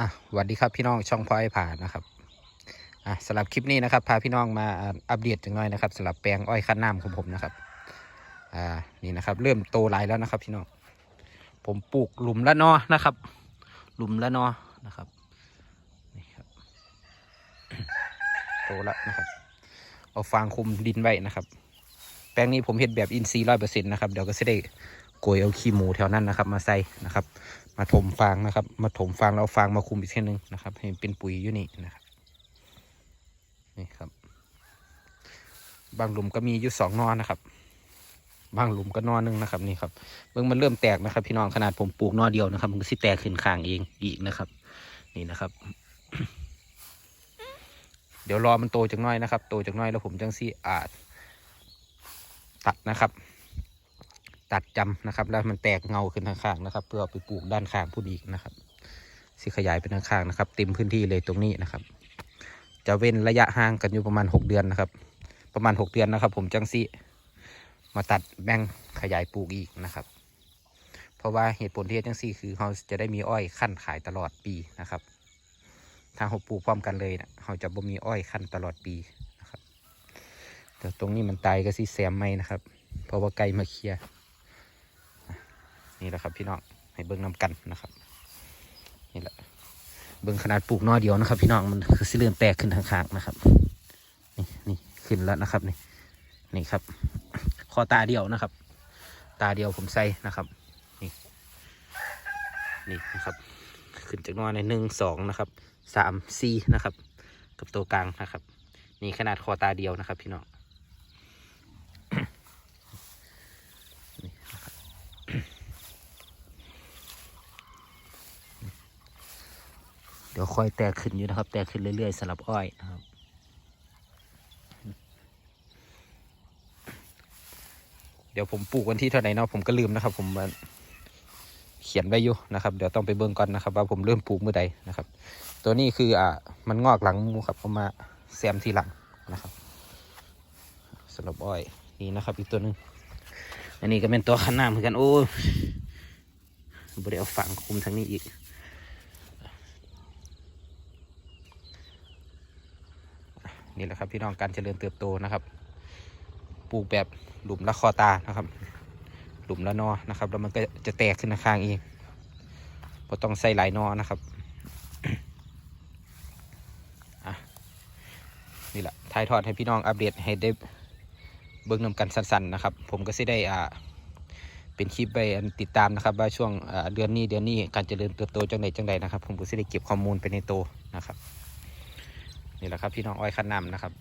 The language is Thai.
อะสวัสดีครับพี่น้องช่องพลอยผ่านนะครับอะสำหรับคลิปนี้นะครับ พาพี่น้องมาอ่าอัปเดตจังหน่อยนะครับสำหรับแปลงอ้อยขั้นน้ำของผมนะครับอ่านี่นะครับ เริ่มโตหลายแล้วนะครับ พี่น้องผมปลูกหลุมละนอนะครับ หลุมละนอนะครับนี่ครับโตแล้วนะครับ เอาฟางคุมดินไว้นะครับ แปลงนี้ผมเห็ดแบบอินทรีย์ร้อยเปอร์เซ็นต์นะครับเดี๋ยวก็จะได้โกยเอาขี้หมูแถวนั้นนะครับ มาใส่นะครับ มาถมฟางนะครับ มาถมฟางแล้วฟางมาคุมอีกทีนึงนะครับ ให้เป็นปุ๋ยอยู่นี่นะครับนี่ครับ บางหลุมก็มีอยู่สองนอนนะครับ บางหลุมก็นอนหนึงนะครับนี่ครับเบื้องมันเริ่มแตกนะครับ พี่น้องขนาดผมปลูกนอเดียวนะครับ มันก็สิแตกขึ้นข้างเองอีกนะครับ นี่นะครับ เดี๋ยวรอมันโตจังน้อยนะครับ โตจังน้อยแล้วผมจังสิอาจตัดนะครับ ตัดจำนะครับ แล้วมันแตกเงาขึ้นข้างๆนะครับ เพื่อไปปลูกด้านข้างพูดอีกนะครับสิขยายเป็นข้างๆนะครับ เต็มพื้นที่เลยตรงนี้นะครับ จะเว้นระยะห่างกันอยู่ประมาณหกเดือนนะครับ ประมาณหกเดือนนะครับ ผมจังสิมาตัดแบ่งขยายปลูกอีกนะครับ เพราะว่าเหตุผลที่จังซี่คือเราจะได้มีอ้อยขั้นขายตลอดปีนะครับถ้าเราปลูกพร้อมกันเลยนะเราจะบ่มีอ้อยขั้นตลอดปีนะครับ แต่ตรงนี้มันตายก็สิแซมไม่นะครับ เพราะว่าไก่มาเคลียร์ นี่แหละครับพี่น้องให้เบิ้งน้ำกันนะครับนี่แหละเบิ้งขนาดปลูกนอเดียวนะครับ พี่น้องมันคือสิเลื่อนแตกขึ้นทางข้างนะครับ นี่นี่ขึ้นแล้วนะครับนี่นี่ครับคอตาเดียวนะครับ ตาเดียวผมใส่นะครับ นี่นี่นะครับ ขึ้นจากนอในหนึ่งสองนะครับสามสี่นะครับ กับตัวกลางนะครับ นี่ขนาดคอตาเดียวนะครับ พี่น้อง เดี๋ยวค่อยแตกขึ้นอยู่นะครับ แตกขึ้นเรื่อยๆสลับอ้อยนะครับเดี๋ยวผมปลูกวันที่เท่าไหร่เนาะผมก็ลืมนะครับ ผมเขียนไว้อยู่นะครับ เดี๋ยวต้องไปเบิ่งก่อนนะครับ ว่าผมเริ่มปลูกเมื่อใดนะครับ ตัวนี้คืออ่ามันงอกหลังมูครับเอามาแซมทีหลังนะครับสลับอ้อยนี่นะครับ อีกตัวหนึ่งอันนี้ก็เป็นตัวขันน้ำเหมือนกันโอ้บริเอาฝังคุมทางนี้อีก นี่แหละครับพี่น้องการเจริญเติบโตนะครับ ปลูกแบบหลุมละคอตานะครับ หลุมละนอนะครับ แล้วมันก็จะแตกขึ้นข้างเองพราะต้องใส่หลายนอนะครับอะนี่แหละถ่ายทอดให้พี่น้องอัปเดตให้ได้เบิ่งนำกันสั้นๆนะครับ ผมก็สิได้อ่าเป็นคลิปไปติดตามนะครับ ว่าช่วงเดือนนี้เดือนนี้การเจริญเติบโตจังใดจังใดนะครับ ผมก็สิได้เก็บข้อมูลไปในโตนะครับ นี่แหละครับพี่น้องอ้อยขั้นน้ำนะครับ